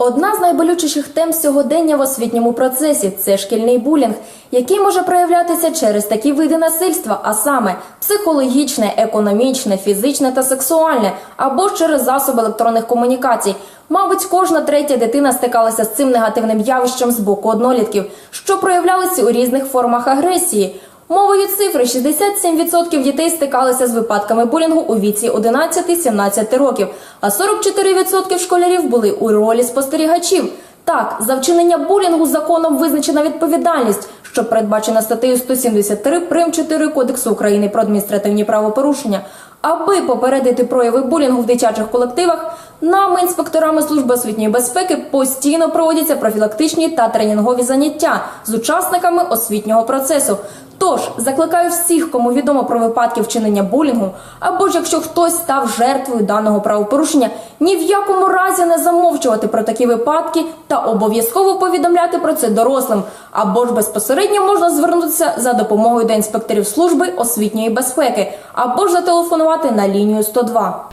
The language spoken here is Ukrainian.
Одна з найболючіших тем сьогодення в освітньому процесі це шкільний булінг, який може проявлятися через такі види насильства, а саме психологічне, економічне, фізичне та сексуальне, або через засоби електронних комунікацій. Мабуть, кожна третя дитина стикалася з цим негативним явищем з боку однолітків, що проявлялися у різних формах агресії. Мовою цифри 67% дітей стикалися з випадками булінгу у віці 11-17 років, а 44% школярів були у ролі спостерігачів. Так, за вчинення булінгу законом визначена відповідальність, що передбачена статтею 173 прим 4 Кодексу України про адміністративні правопорушення. Аби попередити прояви булінгу в дитячих колективах, нами, інспекторами служби освітньої безпеки, постійно проводяться профілактичні та тренінгові заняття з учасниками освітнього процесу. Тож закликаю всіх, кому відомо про випадки вчинення булінгу, або ж якщо хтось став жертвою даного правопорушення, ні в якому разі не замовчувати про такі випадки та обов'язково повідомляти про це дорослим, або ж безпосередньо можна звернутися за допомогою до інспекторів служби освітньої безпеки, або ж зателефонувати на лінію 102.